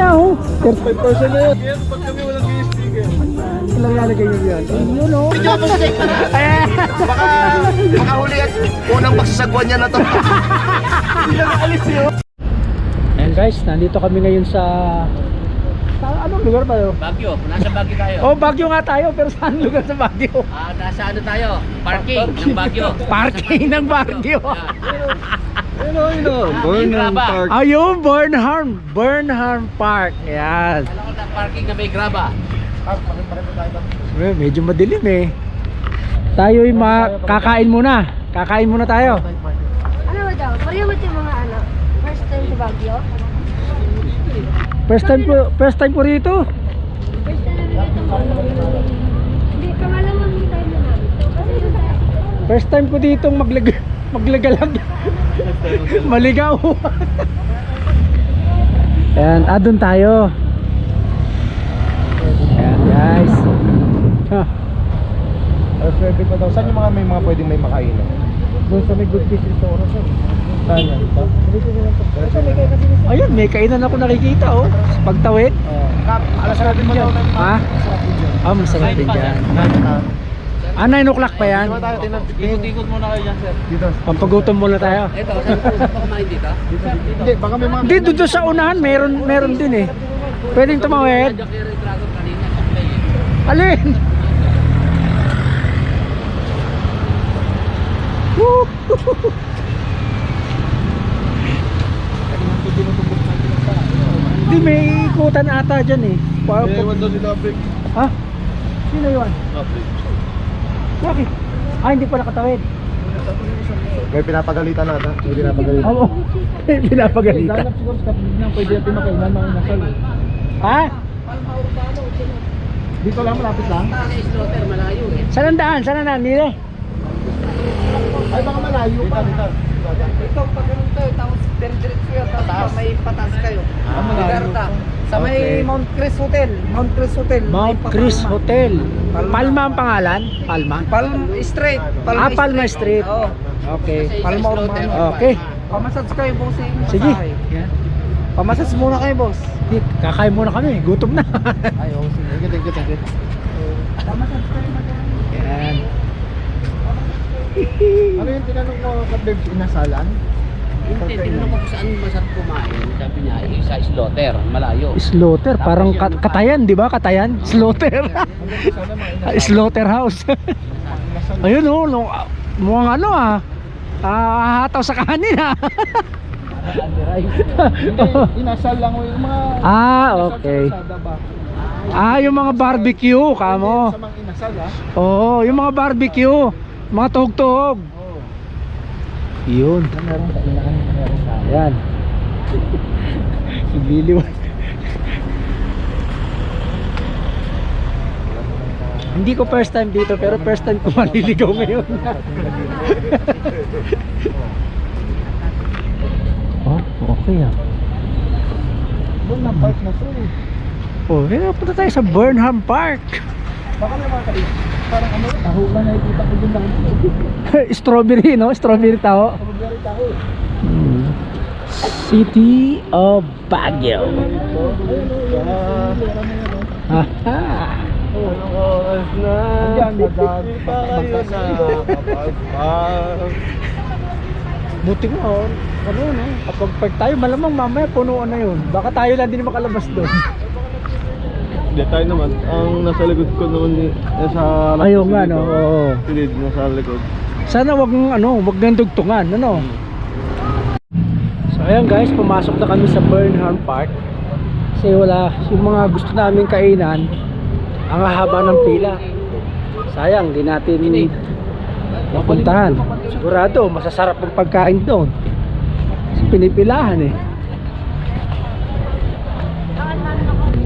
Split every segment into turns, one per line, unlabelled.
na oh.
5% na yun. Pag kami walang sticker.
Ilang lalagay nyo yan? Yun oh.
Baka, baka huli at unang pagsasagwan niya na to. Hindi lang alis yun.
Ayan guys, nandito kami ngayon sa... sa anong lugar ba yun?
Bagyo, nasa Bagyo tayo.
Oh, Baguio nga tayo, pero saan lugar sa Baguio?
Ah, nasa ano tayo? Parking ng Bagyo.
Parking ng Baguio.
Ano, ano?
Burn and Park.
Ayun, Burnham. Burnham Park. Ayan.
Alam ko na parking na may graba.
Eh, medyo madilim eh. Tayo yung ma kakain muna. Kakain muna tayo.
Ano ba daw? Pareho ba yung mga ano? First time sa Baguio?
First time ko, first time ko rito.
First time na dito ko. Hindi, pangalaman mo tayo na.
First time ko ditong maglag maglagalag. Maligaw. Ayan, ah, doon tayo. Ayan, guys. Ha,
Ay, pwede pa daw. Saan yung mga may mga pwedeng may makainan?
doon sa may good fish restaurant. sir.
Saan yan?
Ayun, may kainan ako nakikita oh. Sa pagtawid.
Kap, alas natin mo daw.
Ha? Ah, masarap din dyan. Ah, 9 o'clock pa yan.
Ikot-ikot muna kayo dyan, sir.
Dito.
Pampagutom muna tayo.
Ito, saan po po kumain dito?
Hindi, baka may mga...
Hindi, doon sa unahan, meron, meron din eh. Pwedeng tumawid. Alin? Woo! Hindi, may ikutan ata dyan eh. Pa-
daw April.
Ha? Sino yun?
April.
Bakit? Ah, hindi pala katawid.
May pinapagalitan na ata. May pinapagalitan.
Oo. Pinapagalitan.
siguro sa kapatid pwede natin makainan mga nasal.
Ha?
Dito lang, malapit lang.
Sa slaughter, malayo eh.
Saan ang daan? Saan ang daan? Nile?
Ay, baka malayo pa. Dito,
Ikaw pag ganun tayo, tapos diretso yun, tapos
Taas.
may patas kayo.
Ah, malayo
Liberta. Sa may
Okay.
Mount Chris Hotel. Mount Chris Hotel.
Mount
May
Chris
Palma.
Hotel.
Palma.
Palma ang pangalan? Palma?
Palm Street.
Ah, Palma Street.
Oo.
Okay.
Palma. Urbano.
Okay.
Pamassage kayo, bossing.
Sige.
Masahe.
Yan.
Muna kayo, boss.
Di, Kakain muna kami. Gutom na.
Ay, oo, sige. Thank you, thank you, thank you.
Pamassage kayo,
Yan.
Ano yung tinanong mo sa Bebs Inasalan?
Hindi, tinanong ko kung saan masarap kumain. Sabi niya, eh, sa slaughter, malayo.
Slaughter. Parang ka- katayan, di ba? Katayan? Slaughter.
Sana mga
Slaughter house. Ayun oh. No, mukhang ano ah. Ah, hataw sa kanin ah.
Hindi, inasal lang yung mga...
ah, okay.
sa kalsada ba?
Ah, yung mga barbecue, kamo.
Sa mga inasal ha?
Oo, yung mga barbecue. Mga tuhog-tuhog.
Oo.
Yun.
Sa
Yan. Billy. Hindi ko first time dito pero first time ko maliligaw ngayon. oh, okay ah.
Doon na park na to eh.
Oh, eh, punta tayo sa Burnham Park.
Baka naman kayo. Parang ano, taho ka nakikita ko doon lang.
Strawberry, no? Strawberry tao.
Strawberry taho.
Hmm. City of Baguio.
Ayun na.
Aha.
oras na na
Buti mo, oh. ano no? Kapag park tayo, malamang mamaya punuan na yun. Baka tayo lang din makalabas doon.
Hindi tayo naman. Ang nasa likod ko naman nasa
Ayaw nga, no? Oo.
Silid nasa likod.
Sana wag ng ano, wag ng dugtungan, ano? So ayan guys, pumasok na kami sa Burnham Park. Kasi wala yung mga gusto namin kainan. Ang haba ng pila. Sayang, di natin napuntahan. Sigurado, masasarap ang pagkain doon. Kasi pinipilahan eh.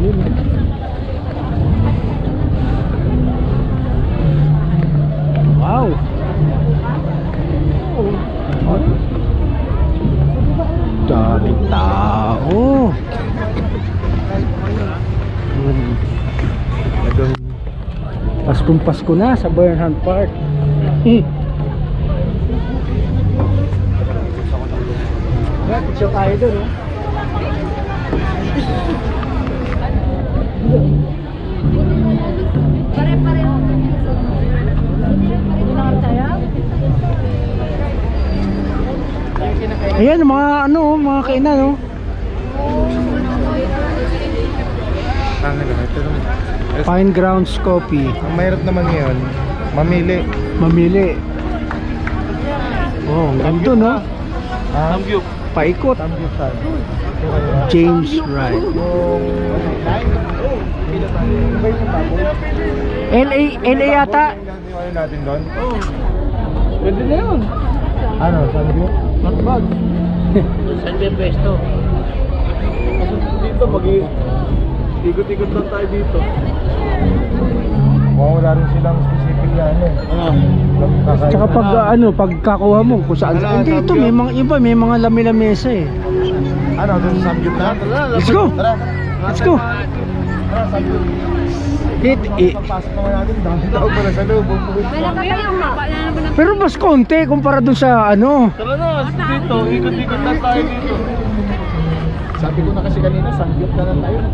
Yun. Tumpas ko na sa Bernhard Park. Mm. Picture tayo doon, no? Oh. Pare-pareho. Ayan, mga ano, mga kainan, oh.
no? Ah, nagamitin naman.
Fine grounds coffee.
Ang mahirap naman ngayon, mamili.
Mamili. Oh, ang ganda, no?
Ah,
Paikot.
Tambyusan.
James Wright. LA, LA yata.
Ano natin doon?
Pwede na yun.
Ano?
Not bad.
Saan yung pwesto?
Dito, mag ikot-ikot lang tayo dito.
Mukhang wala rin silang specific na ano. Ah.
Tsaka pag uh, ano, pagkakuha mo kung saan.
Wala,
Hindi ito, may mga iba, may mga lami-lamesa eh.
Ano, doon sa Sanbyo na?
Let's go!
Tara.
Let's go!
Tara, Sanbyo.
Hit, eh.
Pasok naman natin, dami pala sa loob.
Wala ka na
Pero mas konti kumpara dun sa ano.
Tara na, dito, ikot-ikot na tayo dito. Sabi ko na kasi kanina, Sanbyo na lang tayo.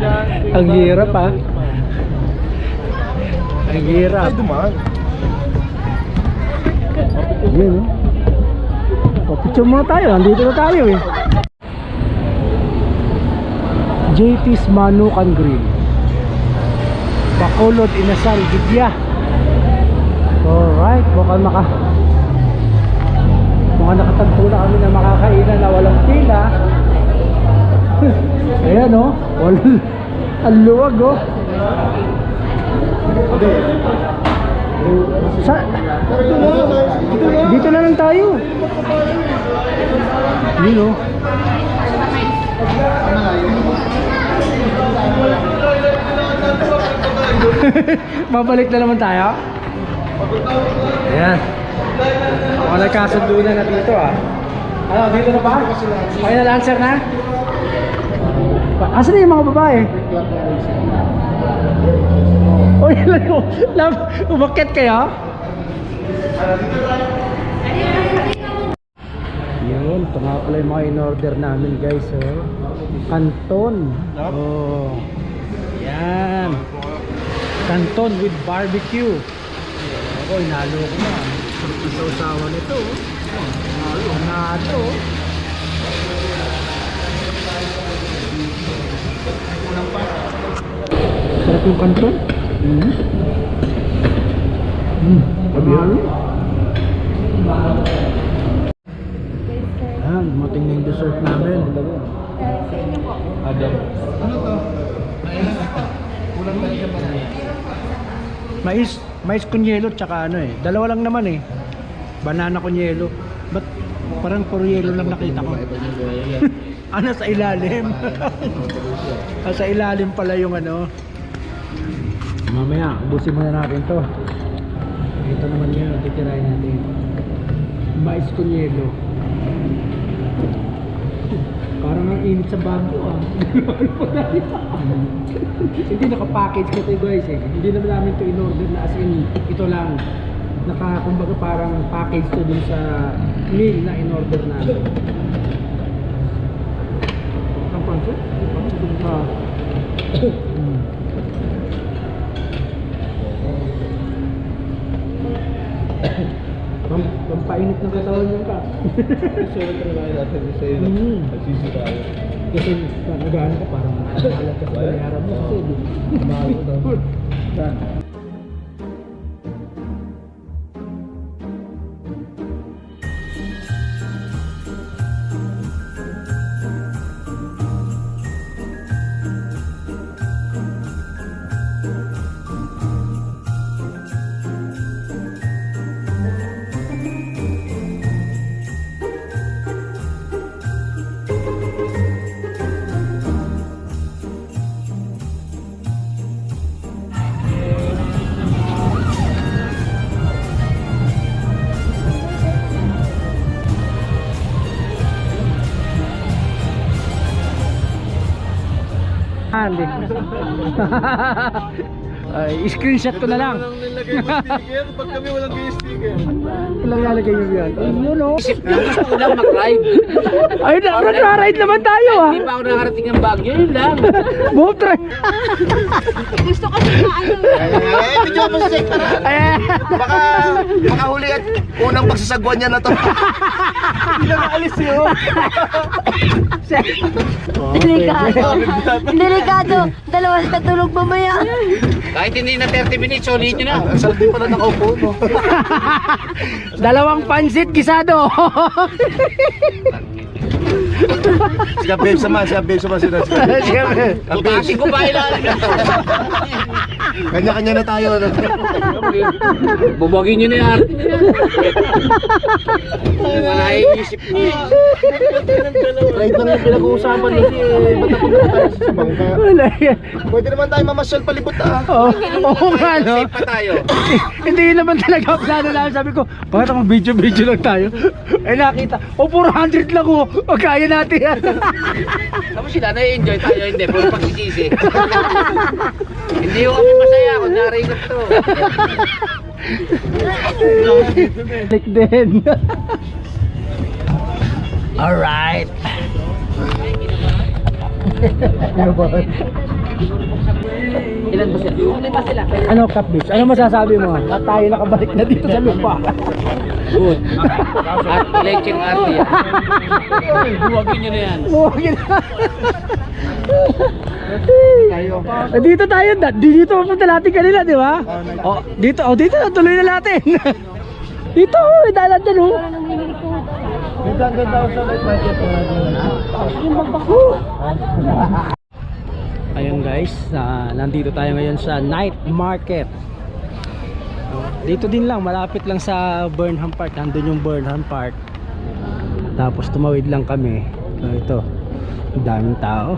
Tayo.
Ang hirap ah. Ang hirap.
Ay, dumaan.
Yun oh. O, picture muna tayo. Nandito na tayo eh. JT's Manukan Grill. Bacolod Inasal Gidya. Alright, mukhang naka mukhang nakatagpo na kami na makakainan na walang pila. Ayan oh, walang ang luwag oh. Sa, dito na lang tayo. Yun oh. Babalik na naman tayo. Ayan. Ako nagkasundo na na dito ah. Ano, dito na ba? Final answer na? Asan na yung mga babae? Uy, love, umakit kayo? Yun, ito nga pala yung mga in-order namin guys, oh. Canton. Oh. Yan. Canton with barbecue. Ako, inalo ko na. Sa usawa nito, oh. Inalo na ito, oh. Sarap yung canton. Mm. Mm. Sabi yan. Ayan, dumating na yung dessert namin.
sa inyo po.
Mais, mais con yelo tsaka ano eh. Dalawa lang naman eh. Banana con yelo. Ba't parang puro yelo lang nakita ko? ano sa ilalim? ah, sa ilalim pala yung ano. Mamaya, ubusin muna natin to. Ito naman yun, titirahin natin. Mais con init sa bago ah. Hindi naka-package kasi guys eh. Hindi naman namin ito in-order na as in ito lang. Naka, kumbaga parang package to dun sa meal na in-order namin. Ang pansit? Ang pansit dun sa... Hmm. Pam, pampainit ng katawan yung ka. Mm. Kasi nag-ano ka parang alat ka sa bayaran mo kasi. Mahal ko daw. Hindi. Ay, screenshot ko na lang.
Pag kami walang sticker.
Ilang lalagay yung yan? Yun o.
Gusto ko lang mag-ride.
Ay, na- nagra-ride naman tayo ah.
Hindi pa ako nakarating ng Baguio, yun lang.
Boat ride.
Gusto kasi na ano.
Eh, video mo
Ayan.
Baka makahuli at unang pagsasagwan niya na to. Hindi na naalis yun.
Delikado. Delikado. Dalawa sa tulog mamaya.
Kahit hindi na 30 minutes, solid nyo na.
Ang saldi pala nakaupo, no?
Dalawang pansit gisado.
Siya babe sama, siya babe sama sila.
Butasin ko ba ilalim
Kanya-kanya na tayo. no?
Bubogin nyo na yan. Na naiisip mo.
Right lang yung pinag-uusapan kasi eh, ba't ako na tayo sa bangka?
Wala yan.
Pwede naman tayo mamasyal palibot ah.
Oo, oo nga no.
Safe pa tayo.
Hindi naman talaga ang plano namin. Sabi ko, bakit ako video-video lang tayo? Eh nakita, o 400 lang oh. O kaya natin yan.
Tapos sila, na-enjoy tayo. Hindi, puro pagsisisi. Hindi ko kami masaya kung narinig to.
Like din. Alright.
Ilan ba sila? Lima sila.
Ano Kapbis? Ano masasabi mo? At tayo nakabalik na dito sa lupa.
Good. At electric art yan. Buwagin nyo na yan.
Huwag yun. Eh, dito tayo, da- dito pupunta natin kanina, di ba? Oh, dito, oh, dito tuloy na natin. dito, oh, dalan din, oh.
Dito ang ganda sa light budget.
Ayun guys, ah, nandito tayo ngayon sa night market. Dito din lang, malapit lang sa Burnham Park. Nandun yung Burnham Park. Tapos tumawid lang kami. So, ito, ang daming tao.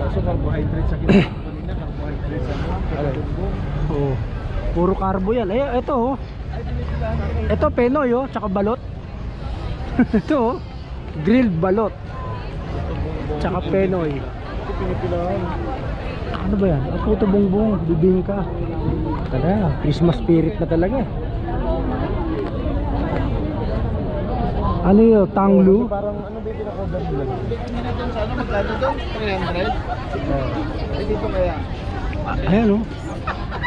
Kaso carbohydrates sa kanina, carbohydrates sa
Oo. Puro carbo yan. Eh, ito oh. Ito penoy oh, tsaka balot. ito oh. Grilled balot. Tsaka penoy. Ano ba yan? Ang puto bongbong, bibingka. Talaga, Christmas spirit na talaga. Ano yun? Tanglu?
Parang ano ba yung pinaka-order nila? Sa ano, magkano doon? 300? Eh, dito kaya.
Ah, ayan oh.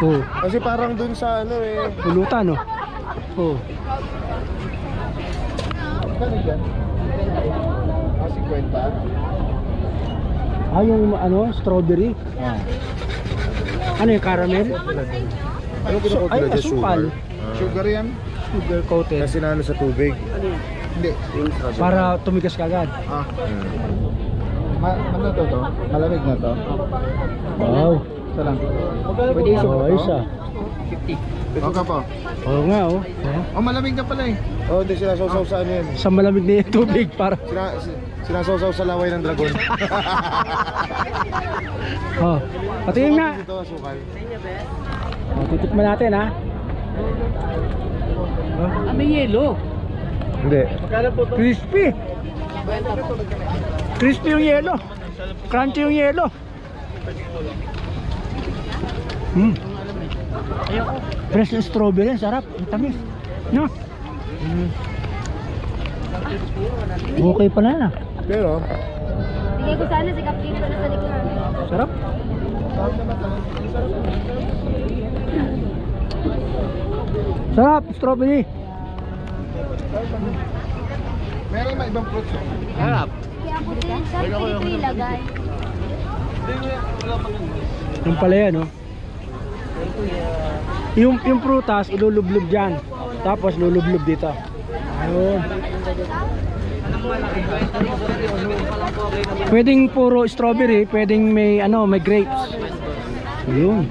Oh,
Kasi parang doon sa ano eh.
pulutan oh. Oh.
Magkano dyan? Ah, 50?
Ah, yung ano, strawberry.
Ah.
Ano yung caramel?
Ano
So, ay, asukal.
Sugar yan?
Sugar coated.
Kasi na ano sa tubig. Hindi.
Para tumigas kagad.
Ah. Ma ano to to? Malamig na to?
Wow.
Isa lang.
Pwede isa. Oh, isa.
Okay po.
Oo nga oh. oh.
Oh, malamig na pala eh. Oh, hindi sinasawsaw sa ano yan.
Sa malamig na yung tubig para.
Sina, si- sinasawsaw sa laway ng dragon.
Oh. Patingin nga.
Ito, asukal.
Oh, titikman natin ha.
Ah, may yelo.
Hindi.
Crispy. Crispy yung yelo. Crunchy yung yelo. Hmm. Fresh na strawberry, sarap. Ang tamis. No? Mm. Okay pala na.
Pero,
Bigay ko sana si Captain pa na sa likod.
Sarap. Sarap, strawberry.
Meron na ibang fruits. oh.
Harap.
Kaya ako din. Ilagay.
Yung pala yan, oh. Yung, yung prutas, ilulublob dyan. Tapos lulublob dito. Ayun. Pwedeng puro strawberry, pwedeng may ano, may grapes. Ayun.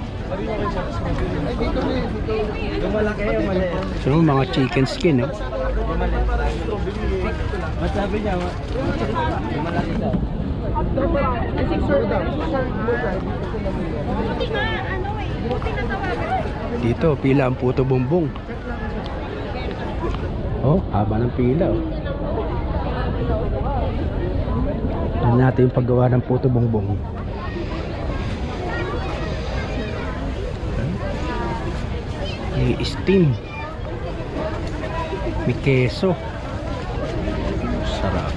So, mga chicken skin, oh.
Ano eh. Buti na tawagan.
Dito, pila ang puto bumbong. Oh, haba ng pila oh. Tignan natin yung paggawa ng puto bumbong. May steam. May keso. Sarap.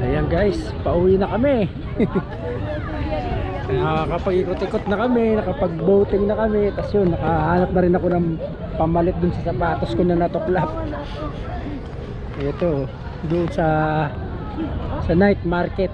Ayan guys. Guys, pauwi na kami. Nakakapag-ikot-ikot na kami, nakapag-boating na kami. Tapos yun, nakahanap na rin ako ng pamalit dun sa sapatos ko na natuklap. Ito, doon sa sa night market.